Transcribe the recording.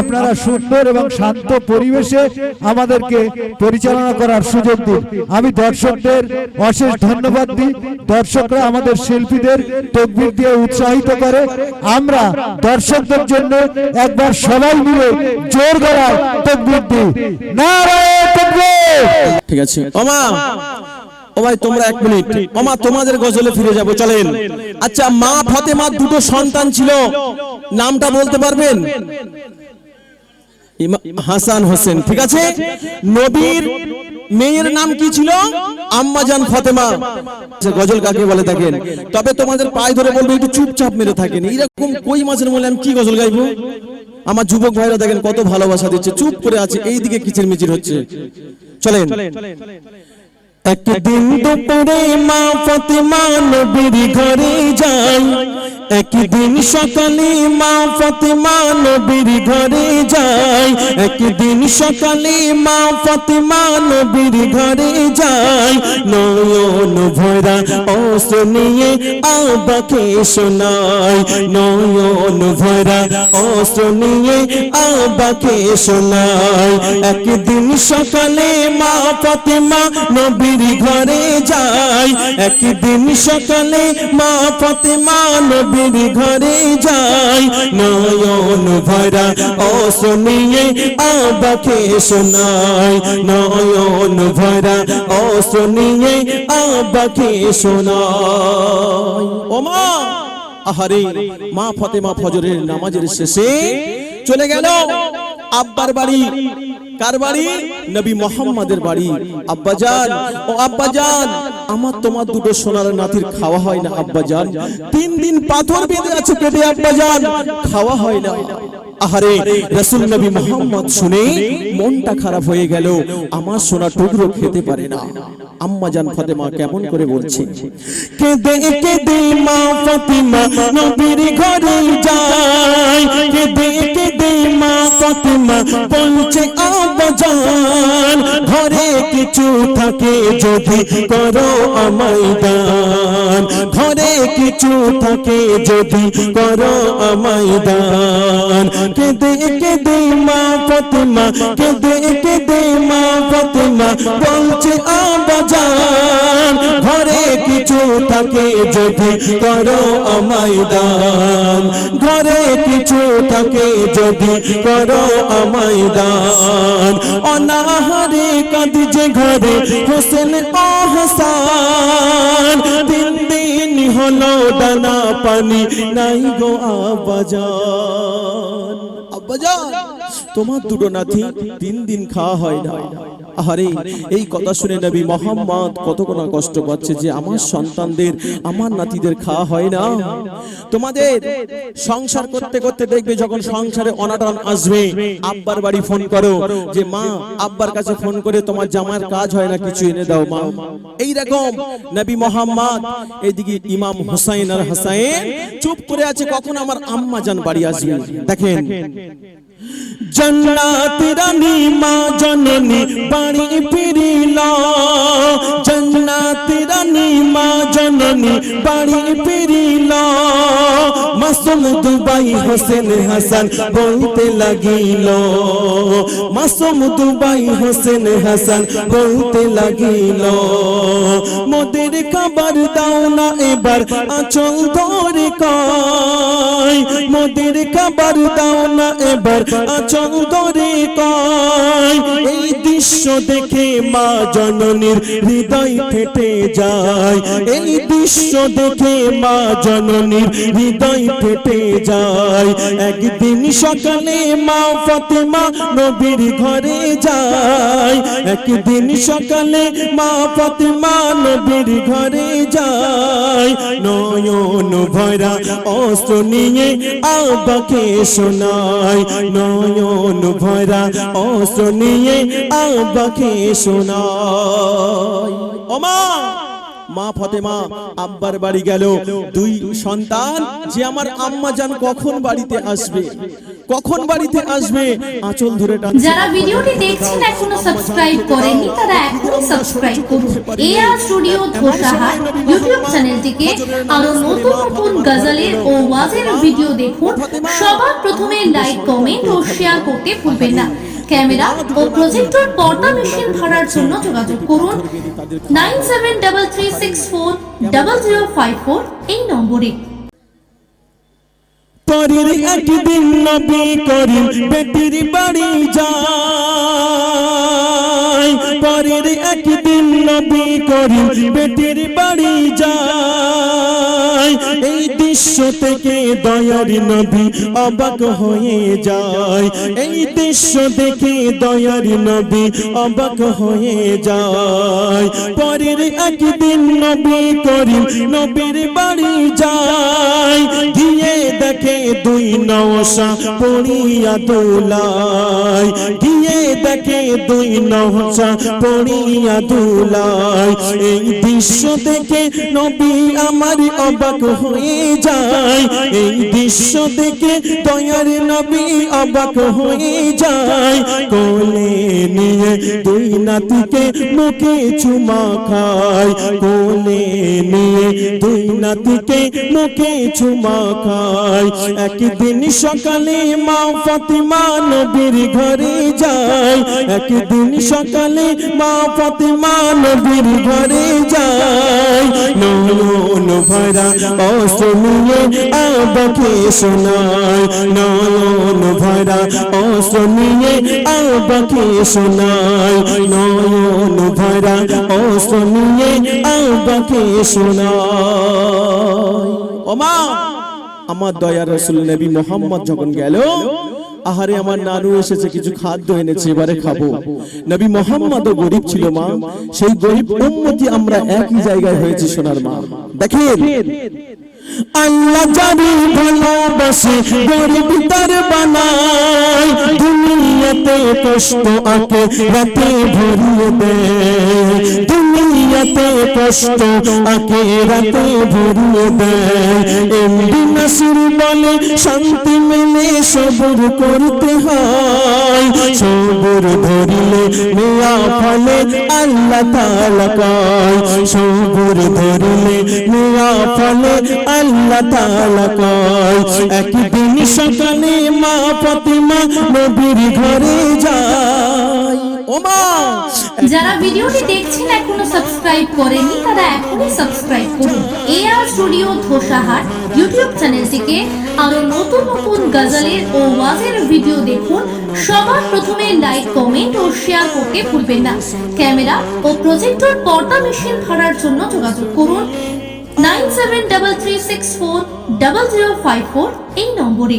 আপনারা সুন্দর এবং শান্ত পরিবেশে আমাদেরকে পরিচালনা করার সুযোগ দিন। আমি দর্শকদের অশেষ ধন্যবাদ দিই। দর্শকরা আমাদের শিল্পীদের তকবির দিয়ে উৎসাহিত করে। আমরা দর্শকদের জন্য একবার সবাই মিলে জোর গলায় তকবির দিই। ঠিক আছে। ওমা! ও তোমরা এক মিনিট। ওমা তোমাদের গজলে ফিরে যাব চলেন। আচ্ছা মা ফাতেমার দুটো সন্তান ছিল। নামটা বলতে পারবেন? হাসান হোসেন ঠিক আছে? নবীর মেয়ের নাম কি ছিল? আম্মাজান ফাতেমা। আচ্ছা, গজল কাকে বলে দেখেন? তবে তোমাদের পায়ে ধরে বলব একটু চুপচাপ মেরে থাকেন। এরকম কই মাছের মূল্যে আমি কি গজল গাইবো? আমার যুবক ভাইরা দেখেন কত ভালোবাসা দিচ্ছে চুপ করে আছে এইদিকে কিচির মিচির হচ্ছে। চলেন। একদিন দুপুরে মা ফতিমা নবীর ঘরে যাই একদিন সকালে মা ফতিমা নবীর ঘরে একদিন সকালে মা ফাতেমা নবীর ঘরে যাই নয়ন ভরা অস্ত্র নিয়ে আবাকে শোনাই নয়ন ভরা অস্ত্র নিয়ে আবাকে শোনাই একদিন সকালে মা ফাতেমা নবীর ঘরে যাই একদিন সকালে মা ফাতেমা নবীর ঘরে যাই নয়ন ভরা অস্ত্র নিয়ে আবাকে শোনাই নয়ন ভরা অস্ত্র নিয়ে আবাকে শোনাই ও মা, আহারে, মা ফাতেমা ফজরের নামাজের শেষে চলে গেল আব্বার বাড়ি। কার বাড়ি? নবী মোহাম্মদের বাড়ি। আব্বাজান ও আব্বাজান আমার তোমার দুটো সোনার নাতির খাওয়া হয় না আব্বাজান তিন দিন পাথর বেঁধে আছে পেটে আব্বাজান খাওয়া হয় না। আহারে, রাসূল নবী মোহাম্মদ শুনে মনটা খারাপ হয়ে গেল। আমার সোনা টুকরো খেতে পারে না। আম্মা জান ফাতেমা কেমন করে বলছে, কেঁদে কেঁদে মা ফাতিমা নবীর ঘরে যায়। কেঁদে কেঁদে মা ফাতিমা বলছে আব্বাজান ঘরে কিছু থাকে যদি করো আমায় দান। ঘরে কিছু থাকে যদি করো আমায় দান। কেঁদে কেঁদে মা ফাতিমা, কেঁদে কেঁদে মা ফাতিমা, বলছে আব্বাজান ঘরে কিছু থাকে যদি করো আমায় দান। ঘরে কিছু থাকে যদি করো আমায় দান। অনাহারে কাঁদছে ঘরে হোসেন ও দিন দিন হলো দানা পানি নাই গো আব্বাজান তোমার দুটো নাতি তিন দিন খাওয়া হয় না। আরে এই কথা শুনে নবী মোহাম্মদ কত না কষ্ট পাচ্ছে যে আমার সন্তানদের আমার নাতিদের খাওয়া হয় না। তোমাদের সংসার করতে করতে দেখবে যখন সংসারে অনাটন আসবে আব্বার বাড়ি ফোন করো যে মা আব্বার কাছে ফোন করে তোমার জামার কাজ হয় না কিছু এনে দাও মা। এই রকম নবী মোহাম্মদ এইদিকে ইমাম হুসাইন আর হাসাইন চুপ করে আছে কখন আমার আম্মা জান বাড়ি আসবে। দেখেন। জন্নাত রানী মা জননী বাড়ি ফিরিল জন্নাত রানী মা জননী বাড়ি ফিরিল। মাসুম দুবাই হোসেন হাসান বলতে লাগিল, মাসুম দুবাই হোসেন হাসান বলতে লাগিল, মোদের খাবার দাও না এবার আচল ধরে কয়, মোদের খাবার দাও না এবার আচল ধরে কয়। এই দৃশ্য দেখে মা জননীর হৃদয় ফেটে যায়। এই দৃশ্য দেখে মা জননীর হৃদয় ফেটে যায়। একদিন সকালে মা ফাতেমা নবীর ঘরে যায়। একদিন সকালে মা ফাতেমা নবীর ঘরে যায়। নয়ন ভরা অস্ত্র নিয়ে আবাকে শোনায়। নয়ন ভরা অস্ত্র নিয়ে আবাকে শোনায় ওমা মা ফতেমা, আব্বার বাড়ি গেল। দুই সন্তান, যে আমার আম্মা জান কখন বাড়িতে আসবে? কখন বাড়িতে আসবে? আঁচল ধরে টান যারা ভিডিওটি দেখছেন এখনও সাবস্ক্রাইব করেননি, তারা এখনই সাবস্ক্রাইব করুন। এআর স্টুডিও ধোসাহাট ইউটিউব চ্যানেলটিকে আরও নতুন নতুন গজলের ও ওয়াজের ভিডিও দেখুন। সবার প্রথমে লাইক, কমেন্ট ও শেয়ার করতে ভুলবেন না। ক্যামেরা ও প্রজেক্টর পর্দা মেশিন ভাড়ার জন্য যোগাযোগ করুন এই নম্বরে। পরের একদিন নবী করিম বেটির বাড়ি যায়। পরের একদিন নবী করিম বেটির দৃশ্য থেকে দয়ার নবী অবাক হয়ে যায়। এই দৃশ্য দেখে দয়ার নবী অবাক হয়ে যায়। পরের একদিন নবী করিম নবীর বাড়ি যায়। গিয়ে দেখে দুই নওশা পড়িয়া দোলায়। গিয়ে দেখে দুই নওশা পড়িয়া দোলায়। এই দৃশ্য দেখে নবী আমার অবাক হয়ে যায়। এই দৃশ্য দেখে নবী অবাক হয়ে যায়। কোলে নিয়ে দুই নাতিকে মুখে চুমা খায়। কোলে নিয়ে দুই নাতিকে মুখে চুমা খায়। একদিন সকালে মা ফাতিমা নবীর ঘরে যায়। একদিন সকালে মা ফাতিমা নবীর ঘরে যায়। ভরা আবাকে শোনায় নয়ন ভরা অস্ত্র নিয়ে আবাকে শোনায় নয়ন ভরা অস্ত্র নিয়ে আবাকে শোনায় ওমা, আমার দয়ার রসুল নবী মোহাম্মদ যখন গেল, আহারে আমার নানু এসেছে, কিছু খাদ্য এনেছে, এবারে খাব। নবী মোহাম্মদও গরিব ছিল মা, সেই গরিব উম্মতি আমরা একই জায়গায় হয়েছি, সোনার মা। দেখেন আল্লাহ জানি ভালোবাসে গরিব তার কষ্ট আকে, রাতে ভরিয়ে দেয়। দুনিয়াতে কষ্ট আকে, রাতে ভরিয়ে দেয়। এমডি নাসির বলে, শান্তি মেলে সবর করতে হয়। সবর ধরিলে মেয়া ফলে আল্লাহ তাআলা কয়। সবর ধরিলে মেয়া ফলে আল্লাহ তাআলা কয়। একদিন সকালে মা ফাতিমা নবীর ঘরে যারা ভিডিওটি দেখছেন এখনও সাবস্ক্রাইব করেনি তারা এখনই সাবস্ক্রাইব করুন। এআর স্টুডিও ধোসাহাট ইউটিউব চ্যানেলটিকে আরও নতুন নতুন গজলের ও ওয়াজের ভিডিও দেখুন। সবার প্রথমে লাইক কমেন্ট ও শেয়ার করতে ভুলবেন না। ক্যামেরা ও প্রজেক্টর পর্দা মেশিন ভাড়ার জন্য যোগাযোগ করুন। Nine seven double three six four double zero five four এই নম্বরে।